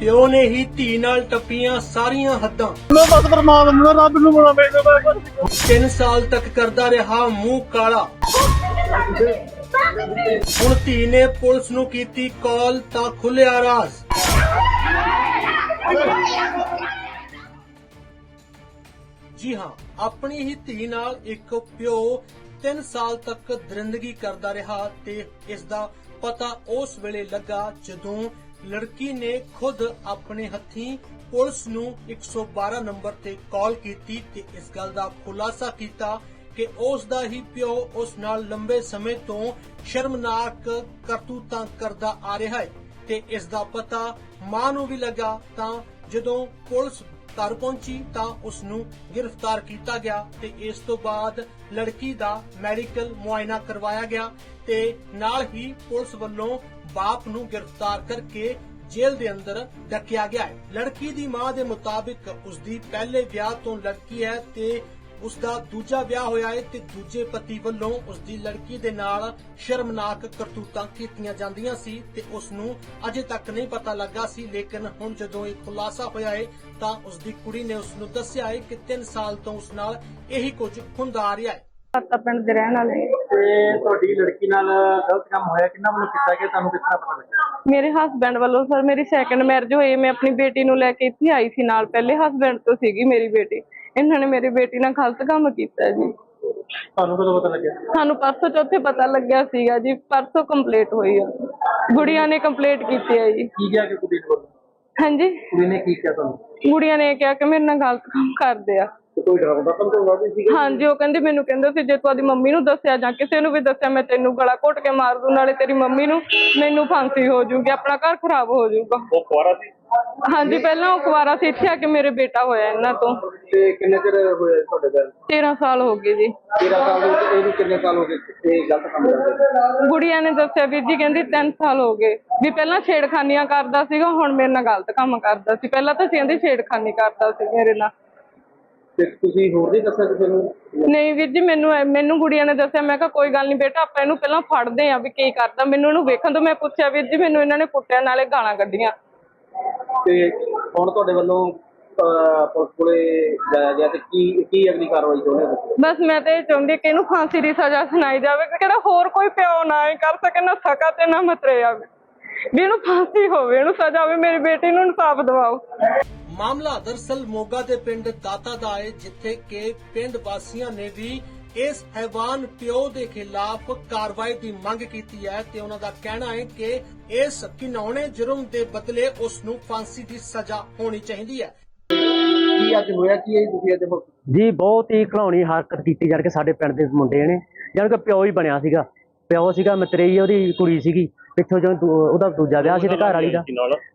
ਪਿਓ ਨੇ ਹੀ ਧੀ ਨਾਲ ਟੱਪੀਆਂ ਸਾਰੀਆਂ ਹੱਦਾਂ। ਮੈਂ ਬਸ ਪਰਮਾਤਮਾ ਦਾ ਰੱਬ ਨੂੰ ਬੜਾ ਬੇਟਾ ਮੈਂ ਕੁਛ 3 ਸਾਲ ਤੱਕ ਕਰਦਾ ਰਿਹਾ ਮੂੰਹ ਕਾਲਾ। ਹੁਣ ਧੀ ਨੇ ਪੁਲਿਸ ਨੂੰ ਕੀਤੀ ਕਾਲ ਤਾਂ ਖੁੱਲਿਆ ਰਾਜ਼। ਜੀ ਹਾਂ ਆਪਣੀ ਹੀ ਧੀ ਨਾਲ ਇੱਕ ਪਿਓ 3 ਸਾਲ ਤੱਕ ਦਰਿੰਦਗੀ ਕਰਦਾ ਰਿਹਾ ਤੇ ਇਸ ਦਾ ਪਤਾ ਉਸ ਵੇਲੇ ਲੱਗਾ ਜਦੋਂ ਲੜਕੀ ਨੇ ਖੁਦ ਆਪਣੇ ਹੱਥੀਂ ਪੁਲਿਸ ਨੂੰ 112 ਨੰਬਰ ਤੇ ਕਾਲ ਕੀਤੀ ਤੇ ਇਸ ਗੱਲ ਦਾ ਖੁਲਾਸਾ ਕੀਤਾ ਕਿ ਉਸ ਦਾ ਹੀ ਪਿਓ ਉਸ ਨਾਲ ਲੰਬੇ ਸਮੇਂ ਤੋਂ ਸ਼ਰਮਨਾਕ ਕਰਤੂਤਾਂ ਕਰਦਾ ਆ ਰਿਹਾ ਹੈ ਤੇ ਇਸ ਦਾ ਪਤਾ ਮਾਂ ਨੂੰ ਵੀ ਲੱਗਾ ਤਾਂ ਜਦੋਂ ਪੁਲਿਸ ਘਰ ਪਹੁੰਚੀ ਤਾਂ ਉਸ ਨੂੰ ਗ੍ਰਿਫਤਾਰ ਕੀਤਾ ਗਿਆ ਤੇ ਇਸ ਤੋਂ ਬਾਅਦ ਲੜਕੀ ਦਾ ਮੈਡੀਕਲ ਮੁਆਇਨਾ ਕਰਵਾਇਆ ਗਿਆ ਤੇ ਨਾਲ ਹੀ ਪੁਲਿਸ ਵੱਲੋਂ ਬਾਪ ਨੂੰ ਗ੍ਰਿਫਤਾਰ ਕਰਕੇ ਜੇਲ੍ਹ ਦੇ ਅੰਦਰ ਡੱਕਿਆ ਗਿਆ ਹੈ। ਲੜਕੀ ਦੀ ਮਾਂ ਦੇ ਮੁਤਾਬਿਕ ਉਸ ਦੀ ਪਹਿਲੇ ਵਿਆਹ ਤੋਂ ਲੜਕੀ ਹੈ ਤੇ ਉਸ ਦਾ ਦੂਜਾ ਵਿਆਹ ਹੋਇਆ ਹੈ ਤੇ ਦੂਜੇ ਪਤੀ ਵੱਲੋਂ ਉਸ ਦੀ ਲੜਕੀ ਦੇ ਨਾਲ ਸ਼ਰਮਨਾਕ ਕਰਤੂਤਾਂ ਕੀਤੀਆਂ ਜਾਂਦੀਆਂ ਸੀ ਤੇ ਉਸ ਨੂੰ ਅਜੇ ਤੱਕ ਨਹੀਂ ਪਤਾ ਲੱਗਾ ਸੀ, ਲੇਕਿਨ ਹੁਣ ਜਦੋਂ ਇਹ ਖੁਲਾਸਾ ਹੋਇਆ ਹੈ ਤਾਂ ਉਸ ਦੀ ਕੁੜੀ ਨੇ ਉਸ ਨੂੰ ਦੱਸਿਆ ਹੈ ਕਿ 3 ਸਾਲ ਤੋਂ ਉਸ ਨਾਲ ਇਹੀ ਕੁਝ ਹੁੰਦਾ ਆ ਰਿਹਾ ਹੈ। ਪਿੰਡ ਦੇ ਰਹਿਣ ਵਾਲੇ ਤੇ ਤੁਹਾਡੀ ਲੜਕੀ ਨਾਲ ਗਲਤ ਕੰਮ ਹੋਇਆ ਕਿੰਨਾ ਵੱਲੋਂ ਕੀਤਾ ਗਿਆ ਤੁਹਾਨੂੰ ਕਿਸ ਤਰ੍ਹਾਂ ਪਤਾ ਲੱਗਿਆ? ਮੇਰੇ ਹਸਬੰਡ ਵੱਲੋਂ ਸਰ ਮੇਰੀ ਸੈਕੰਡ ਮੈਰਿਜ ਹੋਈ ਮੈਂ ਆਪਣੀ ਬੇਟੀ ਨੂੰ ਲੈ ਕੇ ਇੱਥੇ ਆਈ ਸੀ ਨਾਲ ਪਹਿਲੇ ਹਸਬੰਡ ਤੋਂ ਸੀਗੀ ਮੇਰੀ ਬੇਟੀ। ਇਹਨਾਂ ਨੇ ਮੇਰੀ ਬੇਟੀ ਨਾਲ ਗਲਤ ਕੰਮ ਕੀਤਾ ਜੀ। ਤੁਹਾਨੂੰ ਕਦੋਂ ਪਤਾ ਲੱਗਿਆ? ਸਾਨੂੰ ਪਰਸੋਂ ਚੌਥੇ ਪਤਾ ਲੱਗਿਆ ਸੀਗਾ ਜੀ ਪਰਸੋਂ ਕੰਪਲੀਟ ਹੋਈ ਆ। ਗੁੜੀਆਂ ਨੇ ਕੰਪਲੀਟ ਕੀਤੀ ਹੈ ਜੀ। ਕੀ ਗਿਆ ਕਿ ਕੁੜੀ ਨੂੰ ਹਾਂਜੀ? ਕੁੜੀ ਨੇ ਕੀ ਕਿਹਾ ਤੁਹਾਨੂੰ? ਗੁੜੀਆਂ ਨੇ ਕਿਹਾ ਕਿ ਮੇਰੇ ਨਾਲ ਗਲਤ ਕੰਮ ਕਰਦੇ ਆ। ਕੋਈ ਡਰਾਉਂਦਾ ਹਾਂਜੀ ਉਹ ਕਹਿੰਦੀ ਮੈਨੂੰ ਕਹਿੰਦੇ ਸੀ ਜੇ ਤੂੰ ਆਦੀ ਮੰਮੀ ਨੂੰ ਦੱਸਿਆ ਜਾਂ ਕਿਸੇ ਨੂੰ ਵੀ ਦੱਸਿਆ ਮੈਂ ਤੈਨੂੰ ਗਲਾ ਘੁੱਟ ਕੇ ਮਾਰ ਦੂੰ ਨਾਲੇ ਤੇਰੀ ਮੰਮੀ ਨੂੰ ਮੈਨੂੰ ਫਾਂਸੀ ਹੋ ਜਾਊਗੀ ਆਪਣਾ ਘਰ ਖਰਾਬ ਹੋ ਜਾਊਗਾ। ਉਹ ਕੁਆਰਾ ਸੀ? ਹਾਂਜੀ ਪਹਿਲਾਂ ਉਹ ਕੁਵਾਰਾ ਸੀ ਇੱਥੇ ਆ ਕੇ ਮੇਰੇ ਬੇਟਾ ਹੋਇਆ ਇਹਨਾਂ ਤੋਂ। ਤੇ ਕਿੰਨੇ ਚਿਰ ਹੋਇਆ ਤੁਹਾਡੇ ਘਰ 13 ਸਾਲ ਹੋ ਗਏ ਜੀ। 13 ਸਾਲ ਦੇ ਵਿੱਚ ਇਹਨੂੰ ਕਿੰਨੇ ਸਾਲ ਹੋ ਗਏ ਤੇ ਗਲਤ ਕੰਮ ਕਰਦੇ ਗੁੜੀਆ ਨੇ ਦੱਸਿਆ ਵੀਰ ਜੀ ਕਹਿੰਦੀ 3 ਸਾਲ ਹੋ ਗਏ। ਵੀ ਪਹਿਲਾਂ ਛੇੜਖਾਨੀਆਂ ਕਰਦਾ ਸੀਗਾ ਹੁਣ ਮੇਰੇ ਨਾਲ ਗਲਤ ਕੰਮ ਕਰਦਾ ਸੀ। ਪਹਿਲਾਂ ਤਾਂ ਸੀ ਕਹਿੰਦੀ ਛੇੜਖਾਨੀ ਕਰਦਾ ਸੀ ਮੇਰੇ ਨਾਲ। ਤੇ ਤੁਸੀਂ ਹੋਰ ਨਹੀਂ ਦੱਸਿਆ ਕਿਸੇ ਨੂੰ? ਨਹੀਂ ਵੀਰ ਜੀ ਮੈਨੂੰ ਮੈਨੂੰ ਗੁੜੀਆ ਨੇ ਦੱਸਿਆ ਮੈਂ ਕਿਹਾ ਕੋਈ ਗੱਲ ਨਹੀਂ ਬੇਟਾ ਆਪਾਂ ਇਹਨੂੰ ਪਹਿਲਾਂ ਫੜਦੇ ਆਂ ਵੀ ਕੀ ਕਰਦਾ। ਮੈਨੂੰ ਇਹਨੂੰ ਵੇਖਣ ਤੋਂ ਮੈਂ ਪੁੱਛਿਆ ਵੀਰ ਜੀ ਮੈਨੂੰ ਇਹਨਾਂ ਨੇ ਕੁੱਟਿਆ ਨਾਲੇ ਗਾਲਾਂ ਕੱਢੀਆਂ। ਤੇ ਹੁਣ ਤੁਹਾਡੇ ਵੱਲੋਂ ਪੁਲਿਸ ਕੋਲੇ ਜਾਇਆ ਗਿਆ ਤੇ ਕੀ ਕੀ ਅਗਲੀ ਕਾਰਵਾਈ ਚਾਹੁੰਦੇ ਹੋ? ਬਸ ਮੈਂ ਤਾਂ ਇਹ ਚਾਹੁੰਦੀ ਕਿ ਇਹਨੂੰ ਫਾਂਸੀ ਦੀ ਸਜ਼ਾ ਸੁਣਾਈ ਜਾਵੇ ਕਿ ਕਿਹੜਾ ਹੋਰ ਕੋਈ ਪਿਓ ਨਾ ਕਰ ਸਕੇ ਨਾ ਸਕਾ ਤੇ ਨਾ ਮਤਰੇ ਆਵੇ ਵੀ ਇਹਨੂੰ ਫਾਂਸੀ ਹੋਵੇ ਇਹਨੂੰ ਸਜ਼ਾ ਹੋਵੇ ਮੇਰੀ ਬੇਟੀ ਨੂੰ ਇਨਸਾਫ ਦਿਵਾਓ। ਮਾਮਲਾ ਦਰਸਲ ਮੋਗਾ ਦੇ ਪਿੰਡ ਦਾਤਾ ਦਾ ਹੈ ਜਿੱਥੇ ਕਿ ਪਿੰਡ ਵਾਸੀਆਂ ਨੇ ਵੀ ਇਸ ਹੈਵਾਨ ਪਿਓ ਦੇ ਖਿਲਾਫ ਕਾਰਵਾਈ ਦੀ ਮੰਗ ਕੀਤੀ ਹੈ ਤੇ ਉਹਨਾਂ ਦਾ ਕਹਿਣਾ ਹੈ ਕਿ ਇਸ ਘਿਨੌਣੇ ਜੁਰਮ ਦੇ ਬਦਲੇ ਉਸ ਨੂੰ ਫਾਂਸੀ ਦੀ ਸਜ਼ਾ ਹੋਣੀ ਚਾਹੀਦੀ ਹੈ। ਕੀ ਅੱਜ ਹੋਇਆ ਕੀ ਹੈ ਜੀ ਤੁਸੀਂ ਅੱਜ ਜੀ ਬਹੁਤ ਹੀ ਘਲਾਉਣੀ ਹਰਕਤ ਕੀਤੀ ਜਾਣ ਕੇ ਸਾਡੇ ਪਿੰਡ ਦੇ ਮੁੰਡੇ ਨੇ। ਜਾਣ ਕੇ ਪਿਓ ਹੀ ਬਣਿਆ ਸੀਗਾ। ਪਿਓ ਸੀਗਾ ਮਤਰੇਈ ਉਹਦੀ ਕੁੜੀ ਸੀਗੀ। ਪਿੱਛੋਂ ਜਦੋਂ ਦੂ- ਉਹਦਾ ਦੂਜਾ ਵਿਆਹ ਸੀ ਤੇ ਘਰ ਵਾਲੀ ਦਾ।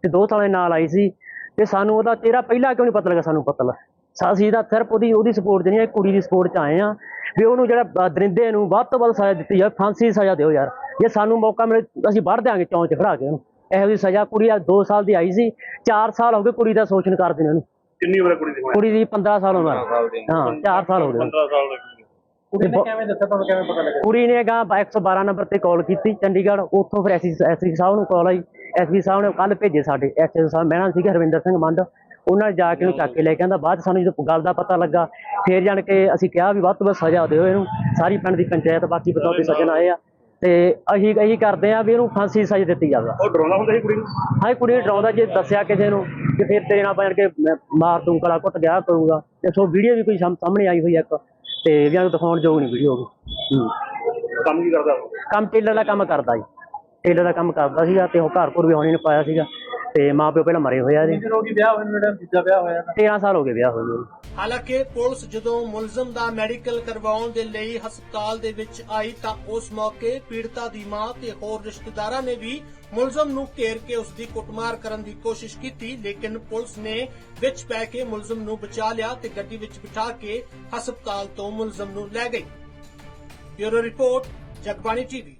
ਤੇ ਦੋ ਸਾਲਾਂ ਦੇ ਨਾਲ ਆਈ ਸੀ। ਤੇ ਸਾਨੂੰ ਉਹਦਾ ਚਿਹਰਾ ਪਹਿਲਾਂ ਕਿਉਂ ਨਹੀਂ ਪਤਾ ਲੱਗਾ? ਸਾਨੂੰ ਪਤਾ ਲੱਗਾ। ਅਸੀਂ ਤਾਂ ਸਿਰਫ ਉਹਦੀ ਉਹਦੀ ਸਪੋਰਟ ਨਹੀਂ ਹੈ ਕੁੜੀ ਦੀ ਸਪੋਰਟ 'ਚ ਆਏ ਆ ਵੀ ਉਹਨੂੰ ਜਿਹੜਾ ਦਰਿੰਦੇ ਨੂੰ ਵੱਧ ਤੋਂ ਵੱਧ ਸਜ਼ਾ ਦਿੱਤੀ ਜਾਵੇ ਫਾਂਸੀ ਦੀ ਸਜ਼ਾ ਦਿਓ ਯਾਰ। ਜੇ ਸਾਨੂੰ ਮੌਕਾ ਮਿਲੇ ਅਸੀਂ ਵੱਢ ਦਿਆਂਗੇ ਚੌਂਚ 'ਚ ਖੜਾ ਕੇ ਉਹਨੂੰ। ਇਹੋ ਜਿਹੀ ਸਜ਼ਾ ਕੁੜੀ ਆ 2 ਸਾਲ ਦੀ ਆਈ ਸੀ 4 ਸਾਲ ਹੋ ਗਏ ਕੁੜੀ ਦਾ ਸ਼ੋਸ਼ਣ ਕਰਦੇ ਨੇ। ਉਹਨੂੰ ਕਿੰਨੀ ਉਮਰ ਕੁੜੀ ਦੀ? ਕੁੜੀ ਦੀ 15 ਸਾਲ ਉਮਰ। ਹਾਂ 4 ਸਾਲ ਹੋ ਗਏ। 15 ਸਾਲ ਕੁੜੀ ਨੇ ਕਿਵੇਂ ਦੱਸਿਆ ਤੁਹਾਨੂੰ ਕਿਵੇਂ ਪਤਾ ਲੱਗਿਆ? ਕੁੜੀ ਨੇ ਗਾ 112 ਨੰਬਰ ਤੇ ਕਾਲ ਕੀਤੀ ਚੰਡੀਗੜ੍ਹ। ਉੱਥੋਂ ਫਿਰ ਐਸਪੀ ਐਸਪੀ ਸਾਹਿਬ ਨੂੰ ਕਾਲ ਆਈ। ਐਸਪੀ ਸਾਹਿਬ ਨੇ ਕੱਲ ਭੇਜੇ ਸਾਡੇ ਐਸਪੀ ਸਾਹਿਬ ਮੈਂ ਨਾਲ ਸੀਗੇ ਹਰਵਿੰਦਰ ਸਿੰਘ ਮੰਡ ਉਹਨਾਂ ਨੇ ਜਾ ਕੇ ਉਹਨੂੰ ਚੱਕ ਕੇ ਲੈ ਕੇ ਆਂਦਾ ਬਾਅਦ ਸਾਨੂੰ ਜਦੋਂ ਗੱਲ ਦਾ ਪਤਾ ਲੱਗਾ ਫੇਰ ਜਾਣ ਕੇ ਅਸੀਂ ਕਿਹਾ ਵੀ ਵੱਧ ਤੋਂ ਵੱਧ ਸਜ਼ਾ ਦਿਓ ਇਹਨੂੰ ਸਾਰੀ ਪਿੰਡ ਦੀ ਪੰਚਾਇਤ ਬਾਕੀ ਬਤੌਤੇ ਸੱਜਣ ਆਏ ਆ ਤੇ ਅਸੀਂ ਇਹੀ ਕਰਦੇ ਆ ਵੀ ਇਹਨੂੰ ਫਾਂਸੀ ਸਜ਼ਾ ਦਿੱਤੀ ਜਾਵੇ। ਉਹ ਡਰਾਉਂਦਾ ਹੁੰਦਾ ਸੀ ਕੁੜੀ ਨੂੰ? ਹਾਂ ਕੁੜੀ ਨੂੰ ਡਰਾਉਂਦਾ ਜੇ ਦੱਸਿਆ ਕਿਸੇ ਨੂੰ ਕਿ ਫਿਰ ਤੇਰੇ ਨਾਲ ਬਣ ਕੇ ਮਾਰ ਦੂੰ ਗਲਾ ਘੁੱਟ ਗਿਆ ਕਰੂੰਗਾ। ਤੇ ਸੋ ਵੀਡੀਓ ਵੀ ਕੋਈ ਸਾਹਮ- ਸਾਹਮਣੇ ਆਈ ਹੋਈ ਆ ਇੱਕ ਤੇ ਵੀ ਦਿਖਾਉਣ ਯੋਗ ਨਹੀਂ ਵੀਡੀਓ ਹੂੰ। ਕੰਮ ਕੀ ਕਰਦਾ ਉਹ? ਕੰਮ ਟੇਲਰ ਦਾ ਕੰਮ ਕਰਦਾ ਜੀ। ਟੇਲਰ ਦਾ ਕੰਮ ਕਰਦਾ ਸੀਗਾ ਤੇ ਉਹ ਘਰ ਘਰ ਵੀ ਆਉਣੇ ਨੇ ਪਾਇਆ ਸੀਗਾ ਤੇ ਮਾਂ ਪਿਓ ਪਹਿਲਾਂ ਮਰੇ ਹੋਏ ਆ ਜੀ ਜਦੋਂ ਕਿ ਵਿਆਹ ਹੋਇਆ ਜਿਹੜਾ ਦੂਜਾ ਵਿਆਹ ਹੋਇਆ 13 ਸਾਲ ਹੋ ਗਏ ਵਿਆਹ ਹੋਏ ਨੂੰ। ਹਾਲਾਂਕਿ ਪੁਲਿਸ ਜਦੋਂ ਮੁਲਜ਼ਮ ਦਾ ਮੈਡੀਕਲ ਕਰਵਾਉਣ ਦੇ ਲਈ ਹਸਪਤਾਲ ਦੇ ਵਿੱਚ ਆਈ ਤਾਂ ਉਸ ਮੌਕੇ ਪੀੜਤਾ ਦੀ ਮਾਂ ਤੇ ਹੋਰ ਰਿਸ਼ਤੇਦਾਰਾਂ ਨੇ ਵੀ ਮੁਲਜ਼ਮ ਨੂੰ ਘੇਰ ਕੇ ਉਸ ਦੀ ਕੁੱਟਮਾਰ ਕਰਨ ਦੀ ਕੋਸ਼ਿਸ਼ ਕੀਤੀ ਲੇਕਿਨ ਪੁਲਿਸ ਨੇ ਵਿੱਚ ਪੈ ਕੇ ਮੁਲਜ਼ਮ ਨੂੰ ਬਚਾ ਲਿਆ ਤੇ ਗੱਡੀ ਵਿੱਚ ਬਿਠਾ ਕੇ ਹਸਪਤਾਲ ਤੋਂ ਮੁਲਜ਼ਮ ਨੂੰ ਲੈ ਗਈ। Bureau report Jagbani TV.